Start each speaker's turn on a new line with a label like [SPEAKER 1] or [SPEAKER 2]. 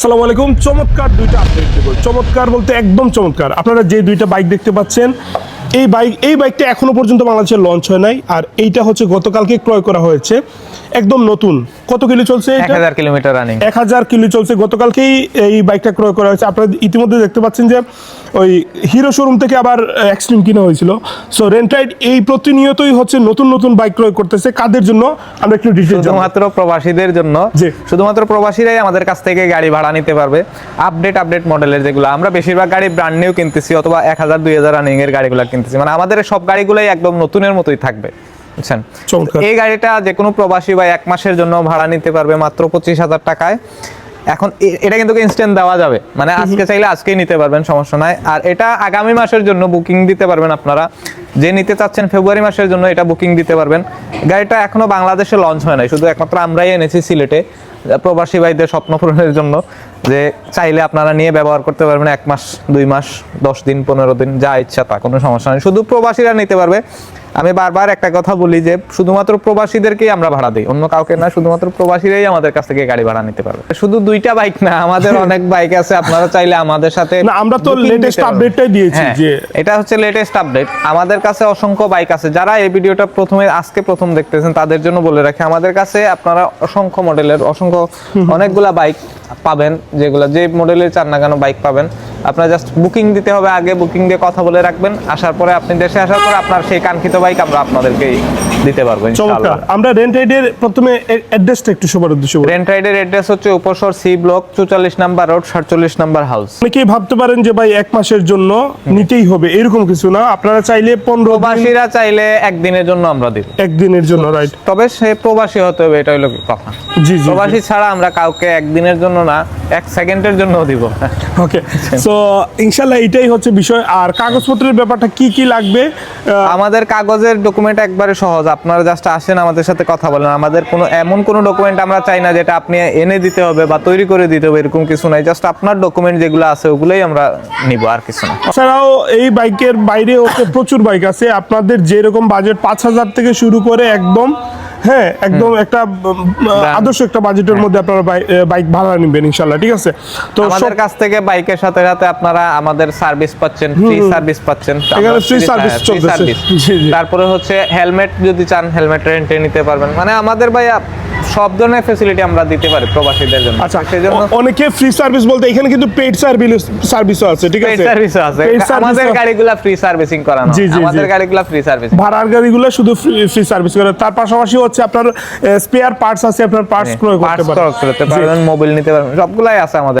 [SPEAKER 1] আসসালামু আলাইকুম। চমৎকার দুইটা আপডেট দেব। চমৎকার বলতে একদম চমৎকার। আপনারা যে দুইটা বাইক দেখতে পাচ্ছেন, এই বাইক এই বাইকটা এখনও পর্যন্ত বাংলাদেশে লঞ্চ হয় নাই। আর এইটা হচ্ছে গতকালকে ক্রয় করা হয়েছে। একদম নতুন। কত কিলো চলছে
[SPEAKER 2] এক হাজার কিলোমিটার রানিং।
[SPEAKER 1] এক হাজার কিলো চলছে। গতকালকেই এই বাইকটা ক্রয় করা হয়েছে। আপনারা ইতিমধ্যে দেখতে পাচ্ছেন যে ওই হিরো শোরুম থেকে আবার এক্সট্রিম কিনা হয়েছিল। সো রেন্টাইড এই প্রতিনিয়তই হচ্ছে নতুন নতুন বাইক ক্রয় করতেছে। কাদের জন্য? আমরা একটু জানব।
[SPEAKER 2] শুধুমাত্র প্রবাসীদের জন্য। শুধুমাত্র প্রবাসীরাই আমাদের কাছ থেকে গাড়ি ভাড়া নিতে পারবে। আপডেট আপডেট মডেলের যেগুলো। আমরা বেশিরভাগ গাড়ি ব্র্যান্ড নিউ কিনতেছি অথবা এক হাজার দুই হাজার রানিং এর গাড়িগুলো কিনতেছি। মানে আমাদের সব গাড়িগুলোই একদম নতুনের মতোই থাকবে। বুঝছেন? এই গাড়িটা যে কোনো প্রবাসী বা এক মাসের জন্য ভাড়া নিতে পারবে মাত্র পঁচিশ হাজার টাকায়। এখন এটা কিন্তু ইনস্ট্যান্ট দেওয়া যাবে। মানে আজকে চাইলে আজকেই নিতে পারবেন সমস্যা নাই। আর এটা আগামী মাসের জন্য বুকিং দিতে পারবেন আপনারা। যে নিতে চাচ্ছেন ফেব্রুয়ারি মাসের জন্য এটা বুকিং দিতে পারবেন। গাড়িটা এখনও বাংলাদেশে লঞ্চ হয় নাই। শুধু একমাত্র আমরাই এনেছি সিলেটে। প্রবাসী ভাইদের স্বপ্ন পূরণের জন্য যে চাইলে আপনারা নিয়ে ব্যবহার করতে পারবেন এক মাস দুই মাস দশ দিন পনেরো দিন যা ইচ্ছা তা কোনো সমস্যা নেই। শুধু প্রবাসীরা নিতে পারবে। আমি বারবার একটা কথা বলি যে শুধুমাত্র প্রবাসীদেরকেই আমরা ভাড়া দিই। অন্য কাউকে না শুধুমাত্র প্রবাসীরাই আমাদের কাছ থেকে গাড়ি ভাড়া নিতে পারবে। শুধু দুইটা বাইক না আমাদের অনেক বাইক আছে আপনারা চাইলে আমাদের সাথে
[SPEAKER 1] না, আমরা তো
[SPEAKER 2] পারবেন।
[SPEAKER 1] update-টাই দিয়েছি
[SPEAKER 2] হ্যাঁ,
[SPEAKER 1] যে-
[SPEAKER 2] এটা হচ্ছে লেটেস্ট আপডেট আমাদের কাছে অসংখ্য বাইক আছে। যারা এই ভিডিওটা প্রথমে আজকে প্রথম দেখতেছেন তাদের জন্য বলে রাখি আমাদের কাছে আপনারা অসংখ্য মডেলের অসংখ্য অনেকগুলা বাইক পাবেন যেগুলো যে মডেলের চান না কেন বাইক পাবেন। আপনার জাস্ট বুকিং দিতে হবে আগে বুকিং দিয়ে কথা বলে রাখবেন। আসার পরে আপনি দেশে আসার পরে আপনার সেই কাঙ্ক্ষিত বাইক আমরা আপনাদেরকেই দিতে পারব
[SPEAKER 1] চমৎকার। আমরা রেন্ট রাইডের প্রথমে অ্যাড্রেসটা একটু সবার উদ্দেশ্যে।
[SPEAKER 2] রেন্ট রাইডের অ্যাড্রেস হচ্ছে উপসর সি ব্লক চুয়াল্লিশ নাম্বার রোড সাতচল্লিশ নাম্বার হাউস
[SPEAKER 1] অনেকেই ভাবতে পারেন যে ভাই এক মাসের জন্য নিতেই হবে। এরকম কিছু না। আপনারা চাইলে পনেরো দিন
[SPEAKER 2] প্রবাসীরা চাইলে একদিনের জন্য আমরা দিব।
[SPEAKER 1] একদিনের জন্য রাইট
[SPEAKER 2] তবে সে প্রবাসী হতে হবে এটা হলো কথা।
[SPEAKER 1] জি জি।
[SPEAKER 2] প্রবাসী ছাড়া আমরা কাউকে একদিনের জন্য না এক সেকেন্ডের জন্য দিব।
[SPEAKER 1] ওকে সো ইনশাল্লাহ এটাই হচ্ছে বিষয়। আর কাগজপত্রের ব্যাপারটা কি কি লাগবে?
[SPEAKER 2] আমাদের কাগজের ডকুমেন্ট একবারে সহজ। আপনারা জাস্ট আসেন আমাদের সাথে কথা বলেন। আমাদের কোনো এমন কোনো ডকুমেন্ট আমরা চাই না যেটা আপনি এনে দিতে হবে বা তৈরি করে দিতে হবে এরকম কিছু নাই। জাস্ট আপনার ডকুমেন্ট যেগুলো আছে ওগুলোই আমরা নিব আর কিছু না।
[SPEAKER 1] এছাড়াও এই বাইকের বাইরে হচ্ছে প্রচুর বাইক আছে। আপনাদের যেরকম বাজেট পাঁচ হাজার থেকে শুরু করে একদম হ্যাঁ একদম একটা আদর্শ একটা বাজেটের মধ্যে আপনারা বাইক ভাড়া নেবেন ইনশাল্লাহ। ঠিক আছে? তো
[SPEAKER 2] আমাদের কাছ থেকে বাইকের সাথে সাথে আপনারা আমাদের সার্ভিস পাচ্ছেন ফ্রি সার্ভিস পাচ্ছেন।
[SPEAKER 1] এখানে ফ্রি
[SPEAKER 2] সার্ভিস চলছে
[SPEAKER 1] চলতেছে। জি, জি।
[SPEAKER 2] তারপরে হচ্ছে হেলমেট যদি চান হেলমেট রেন্টে নিতে পারবেন। মানে আমাদের ভাই সব ধরনের ফ্যাসিলিটি আমরা দিতে পারি প্রবাসীদের জন্য।
[SPEAKER 1] আচ্ছা
[SPEAKER 2] সেই জন্য
[SPEAKER 1] অনেকে ফ্রি সার্ভিস বলতে এখানে কিন্তু পেইড সার্ভিস সার্ভিসও আছে ঠিক আছে?
[SPEAKER 2] পেইড সার্ভিসও আছে। আমাদের গাড়িগুলো ফ্রি সার্ভিসিং করানো। আমাদের গাড়িগুলা ফ্রি সার্ভিস
[SPEAKER 1] ভাড়ার গাড়িগুলো শুধু ফ্রি সার্ভিস করে। তার পাশাপাশি হচ্ছে আপনার স্পেয়ার পার্টস আছে আপনার পার্টস ক্রয় করতে।
[SPEAKER 2] পারবেন মোবাইল নিতে পারবেন সবগুলাই আছে আমাদের।